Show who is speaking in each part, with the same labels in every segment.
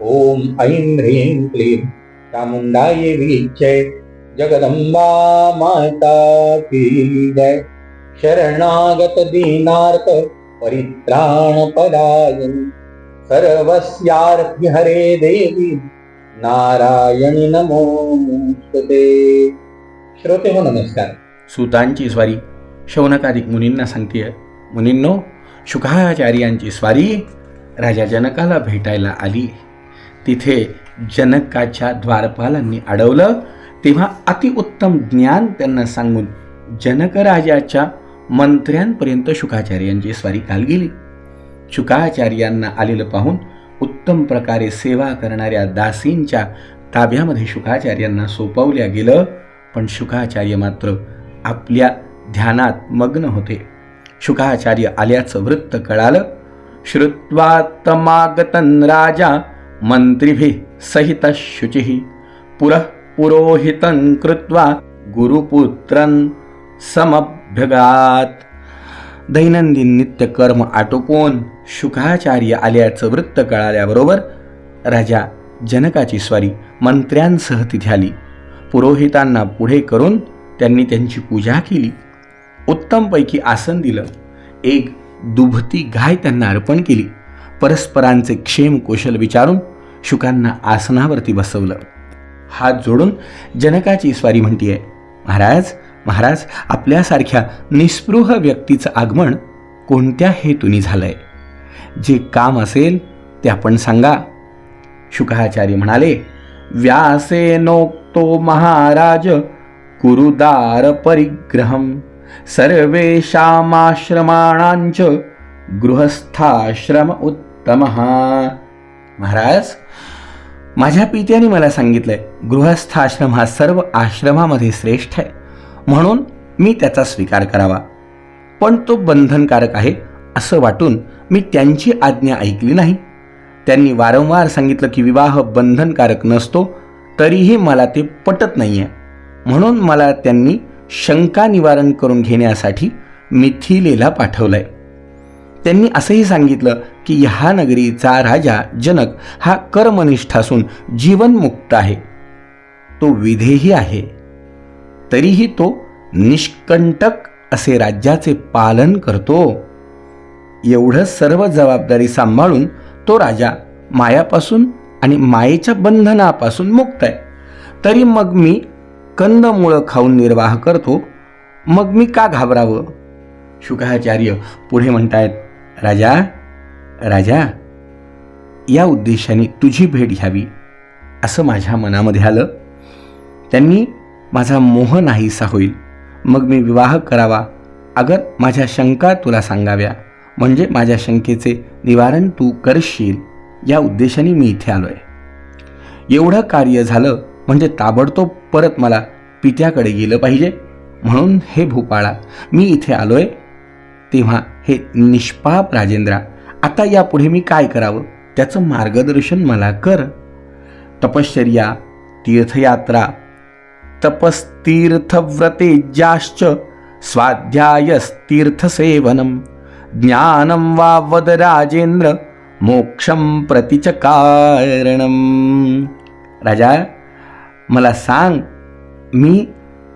Speaker 1: ॐ ऐं ह्रीं क्लीं चामुंडाय वीक्षे जगदंबा माता की जय। शरणागत दीनार्थ परित्राण पदायन हरे देवी नारायणी नमोस्तुते श्रोते हो नमस्कार।
Speaker 2: सुतांची स्वारी शौनकाधिक मुनींना सांगते मुनींनो शुकाचार्यांची स्वारी राजा जनकाला भेटायला आली. तिथे जनकाच्या द्वारपालांनी अडवलं. तेव्हा अतिउत्तम ज्ञान त्यांना सांगून जनकराजाच्या मंत्र्यांपर्यंत शुकाचार्यांची स्वारी काल गेली. शुकाचार्यांना आलेलं पाहून उत्तम प्रकारे सेवा करणाऱ्या दासींच्या ताब्यामध्ये शुकाचार्यांना सोपवल्या गेलं. पण शुकाचार्य मात्र आपल्या ध्यानात मग्न होते. शुकाचार्य आल्याचं वृत्त कळालं. श्रुत्वा तमागतन राजा मंत्रिभिः सहितः शुचिः। पुरः पुरोहितं कृत्वा गुरुपुत्रं समभ्यगात। दैनंदिन नित्यकर्म आटोपून शुकाचार्य आल्याचं वृत्त कळाल्याबरोबर राजा जनकाची स्वारी मंत्र्यांसह तिथे आली पुरोहितांना पुढे करून त्यांनी त्यांची पूजा केली. उत्तमपैकी आसन दिलं. एक दुभती गाय त्यांना अर्पण केली. परस्परांचे क्षेम कुशल विचारून शुकांना आसनावरती बसवलं. हात जोडून जनकाची स्वारी म्हणतीये महाराज महाराज आपल्यासारख्या निस्पृह व्यक्तीचं आगमन कोणत्या हेतूनी झालंय? जे काम असेल ते आपण सांगा. शुकाचार्य म्हणाले व्यासेनोक्तो महाराज कुरुदार परिग्रहम सर्वेशामाश्रमाणांच गृहस्थाश्रम उत्तम महाराज माझ्या पित्याने मला सांगितलंय गृहस्थाश्रम हा सर्व आश्रमामध्ये श्रेष्ठ आहे. म्हणून मी त्याचा स्वीकार करावा. पण तो बंधनकारक आहे असं वाटून मी त्यांची आज्ञा ऐकली नाही. त्यांनी वारंवार सांगितलं की विवाह बंधनकारक नसतो तरीही मला ते पटत नाही आहे म्हणून मला त्यांनी शंका निवारण करून घेण्यासाठी मिथिलेला पाठवलंय. त्यांनी असंही सांगितलं की ह्या नगरीचा राजा जनक हा कर्मनिष्ठ असून जीवनमुक्त आहे. तो विधेही आहे. तरीही तो निष्कंटक असे राज्याचे पालन करतो. एवढं सर्व जबाबदारी सांभाळून तो राजा मायापासून आणि मायेच्या बंधनापासून मुक्त आहे. तरी मग मी कंदमुळं खाऊन निर्वाह करतो. मग मी का घाबरावं? शुकाचार्य पुढे म्हणतायत राजा राजा या उद्देशाने तुझी भेट घ्यावी असं माझ्या मनामध्ये आलं. त्यांनी माझा मोह नाहीसा होईल. मग मी विवाह करावा. अगर माझ्या शंका तुला सांगाव्या म्हणजे माझ्या शंकेचे निवारण तू करशील या उद्देशाने मी इथे आलो आहे एवढं कार्य झालं म्हणजे ताबडतोब परत मला पित्याकडे गेलं पाहिजे. म्हणून हे भूपाळा मी इथे आलो आहे तेव्हा हे निष्पाप राजेंद्रा आता यापुढे मी काय करावं? त्याचं मार्गदर्शन मला कर. तपश्चर्या तीर्थयात्रा तपस्तीर्थव्रतेजाश्च स्वाध्यायस्तीर्थसेवनं ज्ञानं वा वद राजेंद्र मोक्षं प्रतिच च कारणम राजा मला सांग मी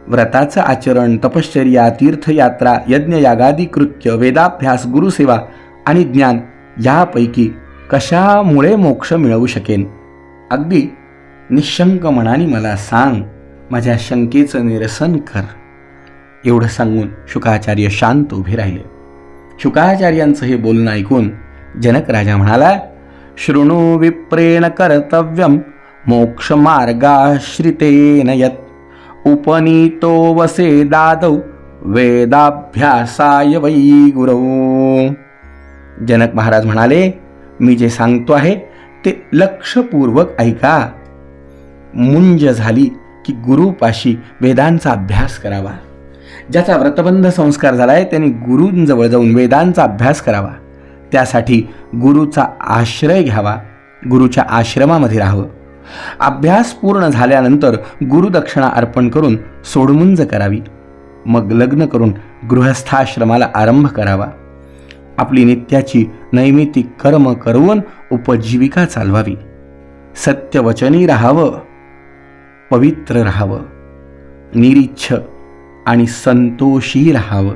Speaker 2: व्रताचं आचरण तपश्चर्या तीर्थयात्रा यज्ञयागादी कृत्य वेदाभ्यास गुरुसेवा आणि ज्ञान यापैकी कशामुळे मोक्ष मिळवू शकेन? अगदी निशंक मनाने मला सांग माझ्या शंकेचं निरसन कर. एवढं सांगून शुकाचार्य शांत उभे राहिले. शुकाचार्यांचं हे बोलणं ऐकून जनक राजा म्हणाला शृणु विप्रेण कर्तव्यम मोक्षमार्गाश्रितेन यत्. उपनीतो वसे दादौ वेदाभ्यासाय वै गुरौ। जनक महाराज म्हणाले मी जे सांगतो आहे ते लक्षपूर्वक ऐका. मुंज झाली की गुरुपाशी वेदांचा अभ्यास करावा. ज्याचा व्रतबंध संस्कार झाला आहे त्यांनी गुरूंजवळ जाऊन वेदांचा अभ्यास करावा. त्यासाठी गुरुचा आश्रय घ्यावा. गुरुच्या आश्रमामध्ये राहावं. अभ्यास पूर्ण झाल्यानंतर गुरुदक्षिणा अर्पण करून सोडमुंज करावी. मग लग्न करून गृहस्थाश्रमाला आरंभ करावा. आपली नित्याची नैमितिक कर्म करून उपजीविका चालवावी. सत्यवचनी राहावं पवित्र राहावं निरीच्छ आणि संतोषी राहावं.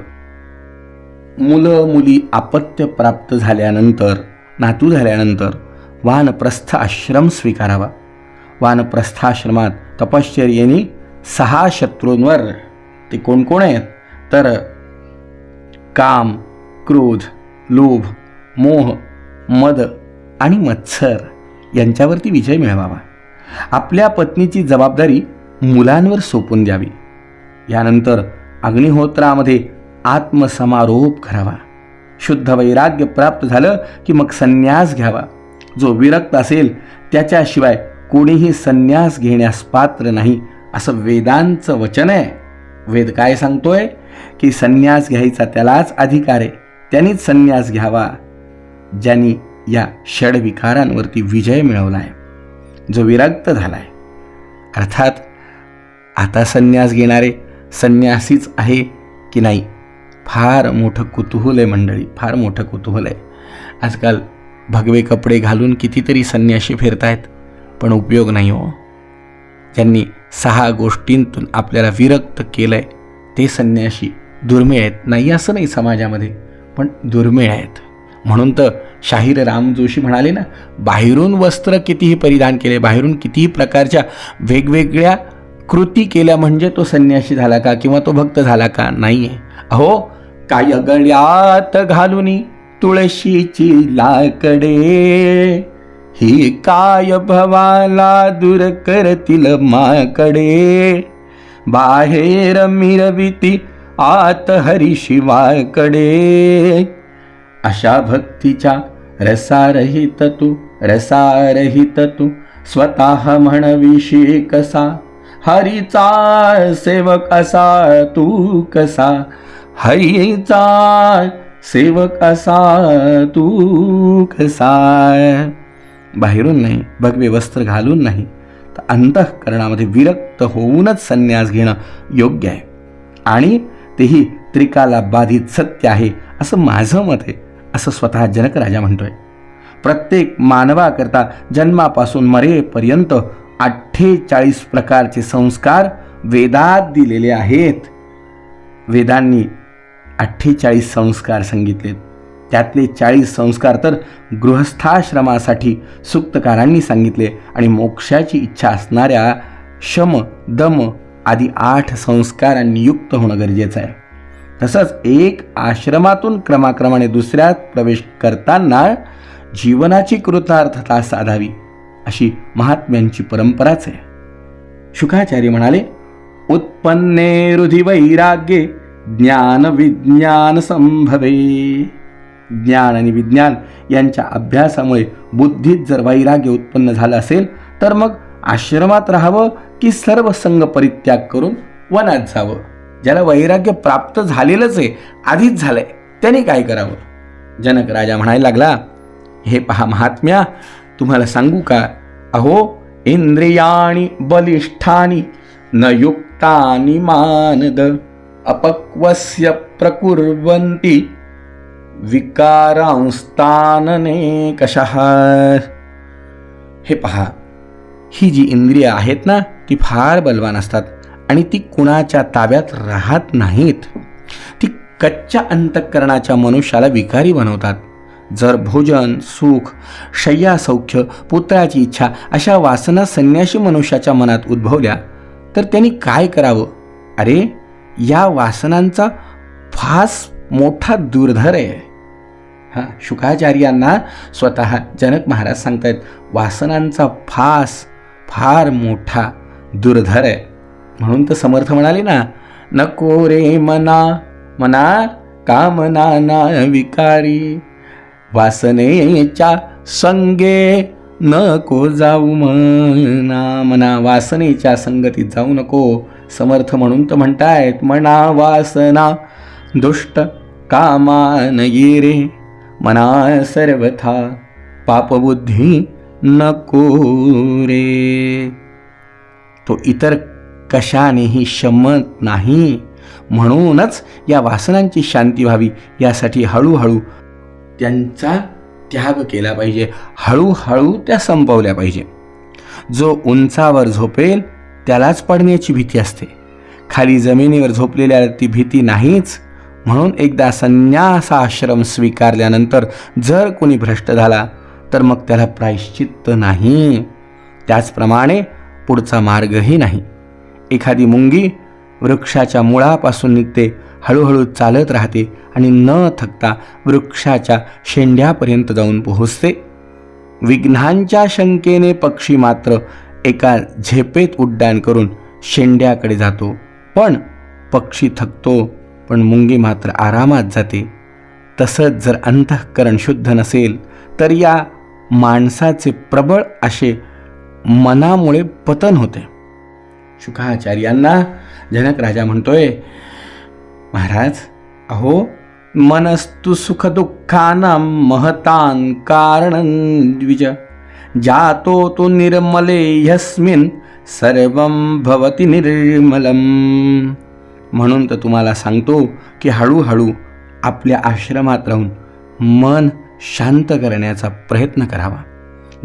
Speaker 2: मुलं मुली आपत्य प्राप्त झाल्यानंतर नातू झाल्यानंतर वानप्रस्थ आश्रम स्वीकारावा. वानप्रस्थाश्रमात तपश्चर्येने सहा शत्रूंवर ते कोण कोण आहेत? तर काम क्रोध लोभ मोह मद आणि मत्सर यांच्यावरती विजय मिळवावा. आपल्या पत्नीची जबाबदारी मुलांवर सोपून द्यावी. यानंतर अग्निहोत्रामध्ये आत्मसमारोप करावा. शुद्ध वैराग्य प्राप्त झालं की मग संन्यास घ्यावा. जो विरक्त असेल त्याच्याशिवाय कोणीही संन्यास घेण्यास पात्र नाही असं वेदांचं वचन आहे. वेद काय सांगतोय? की संन्यास घ्यायचा त्यालाच अधिकार आहे. त्यांनीच संन्यास घ्यावा ज्यांनी या षडविकारांवरती विजय मिळवला आहे जो विरक्त आहे अर्थात आता संन्यास घेणारे संन्यासीच आहे की नाही? फार मोठं कुतूहल आहे मंडळी फार मोठं कुतूहल आहे. आजकाल भगवे कपडे घालून कितीतरी संन्याशी फिरतायत पण उपयोग नाही हो. ज्यांनी सहा गोष्टींतून आपल्याला विरक्त केलं आहे ते संन्याशी दुर्मिळ आहेत. नाही असं नाही समाजामध्ये. पण दुर्मिळ आहेत. म्हणून तर शाहीर राम जोशी म्हणाले ना बाहेरून वस्त्र कितीही परिधान केले बाहेरून कितीही प्रकारच्या वेगवेगळ्या कृती केल्या म्हणजे तो संन्यासी झाला का किंवा तो भक्त झाला का? नाही आहे अहो काय गळ्यात घालूनी तुळशीची लाकडे? ही काय भवाला दूर करतील माकडे? बाहेर मिरविती आत हरी शिवाकडे. अशा भक्तीच्या रसारहित तू रसारहित तू स्वतः म्हणविशी कसा? हरीचा सेवक असा तू कसा? हरीचा सेवक असा तू कसा? बाहेरून नाही भगवे वस्त्र घालून नाही तर अंतःकरणामध्ये विरक्त होऊनच संन्यास घेणं योग्य आहे. आणि तेही त्रिकाला बाधित सत्य आहे असं माझं मत आहे असं स्वतः जनक राजा म्हणतोय. प्रत्येक मानवाकरता जन्मापासून मरेपर्यंत अठ्ठेचाळीस प्रकारचे संस्कार वेदात दिलेले आहेत. वेदांनी अठ्ठेचाळीस संस्कार सांगितलेत. त्यातले चाळीस संस्कार तर गृहस्थाश्रमासाठी सुक्तकारांनी सांगितले आणि मोक्षाची इच्छा असणाऱ्या शम दम आदी आठ संस्कारांनी युक्त होणं गरजेचं आहे. तसंच एक आश्रमातून क्रमाक्रमाने दुसऱ्यात प्रवेश करताना जीवनाची कृतार्थता साधावी अशी महात्म्यांची परंपराच आहे. शुकाचार्य म्हणाले उत्पन्ने हृदि वैराग्ये ज्ञान विज्ञान संभवे. ज्ञान आणि विज्ञान यांच्या अभ्यासामुळे बुद्धीत जर वैराग्य उत्पन्न झालं असेल तर मग आश्रमात राहावं की सर्व संघ परित्याग करून वनात जावं. ज्याला वैराग्य प्राप्त झालेलंच आहे आधीच झालंय त्याने काय करावं? जनक राजा म्हणायला लागला हे पहा महात्म्या तुम्हाला सांगू का? अहो इंद्रियाणी बलिष्ठानी न युक्तानि मानद अपक्वस्य प्रकुर्वन्ति विकारांस्तानने कशः हे पहा ही जी इंद्रिय आहेत ना ती फार बलवान असतात आणि ती कुणाच्या ताब्यात राहत नाहीत. ती कच्च्या अंतःकरणाच्या मनुष्याला विकारी बनवतात. जर भोजन सुख शय्या सौख्य पुत्राची इच्छा अशा वासना संन्याशी मनुष्याच्या मनात उद्भवल्या तर त्यांनी काय करावं? अरे या वासनांचा फास मोठा दुर्धर आहे. हां शुकाचार्यांना स्वतः जनक महाराज सांगतायत वासनांचा फास फार मोठा दुर्धर आहे. म्हणून तर समर्थ म्हणाले ना नको रे मना मना कामना ना विकारी वासनेच्या संगे नको जाऊ मना मना वासनेच्या संगतीत जाऊ नको. समर्थ म्हणून तर म्हणतायत मना वासना दुष्ट कामान ये रे मना सर्वथा पापबुद्धी नको रे. तो इतर कशानेही शमत नाही. म्हणूनच या वासनांची शांती व्हावी यासाठी हळूहळू त्यांचा त्याग केला पाहिजे. हळूहळू त्या संपवल्या पाहिजे. जो उंचावर झोपेल त्यालाच पडण्याची भीती असते. खाली जमिनीवर झोपलेल्या ती भीती नाहीच. म्हणून एकदा संन्यास आश्रम स्वीकारल्यानंतर जर कोणी भ्रष्ट झाला तर मग त्याला प्रायश्चित्त नाही. त्याचप्रमाणे पुढचा मार्गही नाही. एखादी मुंगी वृक्षाच्या मुळापासून निघते हळूहळू चालत राहते आणि न थकता वृक्षाच्या शेंड्यापर्यंत जाऊन पोहोचते. विघ्नांच्या शंकेने पक्षी मात्र एका झेपेत उड्डाण करून शेंड्याकडे जातो. पण पक्षी थकतो पण मुंगी मात्र आरामात जाते. तसंच जर अंतःकरण शुद्ध नसेल तर या माणसाचे प्रबळ असे मनामुळे पतन होते. शुकाचार्यांना जनक राजा म्हणतोय महाराज अहो मनस्तु सुख दुःखानां महतान कारण द्विज. जातो तो निर्मले यस्मिन सर्वं भवति निर्मलम. म्हणून तर तुम्हाला सांगतो की हळूहळू आपल्या आश्रमात राहून मन शांत करण्याचा प्रयत्न करावा.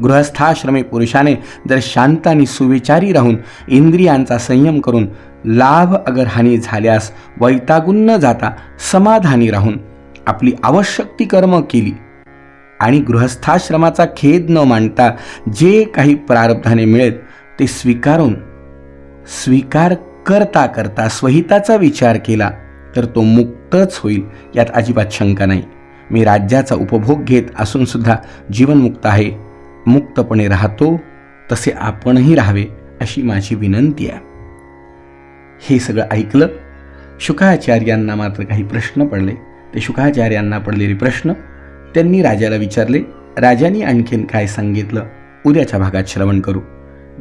Speaker 2: गृहस्थाश्रमी पुरुषाने जर शांत आणि सुविचारी राहून इंद्रियांचा संयम करून लाभ अगर हानी झाल्यास वैतागून न जाता समाधानी राहून आपली आवश्यक ती कर्म केली आणि गृहस्थाश्रमाचा खेद न मांडता जे काही प्रारब्धाने मिळेल ते स्वीकारून स्वीकार करता करता स्वहिताचा विचार केला तर तो मुक्तच होईल यात अजिबात शंका नाही. मी राज्याचा उपभोग घेत असूनसुद्धा जीवनमुक्त आहे. मुक्तपणे राहतो तसे आपणही राहावे अशी माझी विनंती आहे. हे सगळं ऐकलं शुकाचार्यांना मात्र काही प्रश्न पडले. ते शुकाचार्यांना पडलेले प्रश्न त्यांनी राजाला विचारले राजाने आणखीन काय सांगितलं? उद्याच्या भागात श्रवण करू.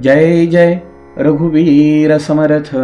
Speaker 2: जय जय रघुवीर समर्थ.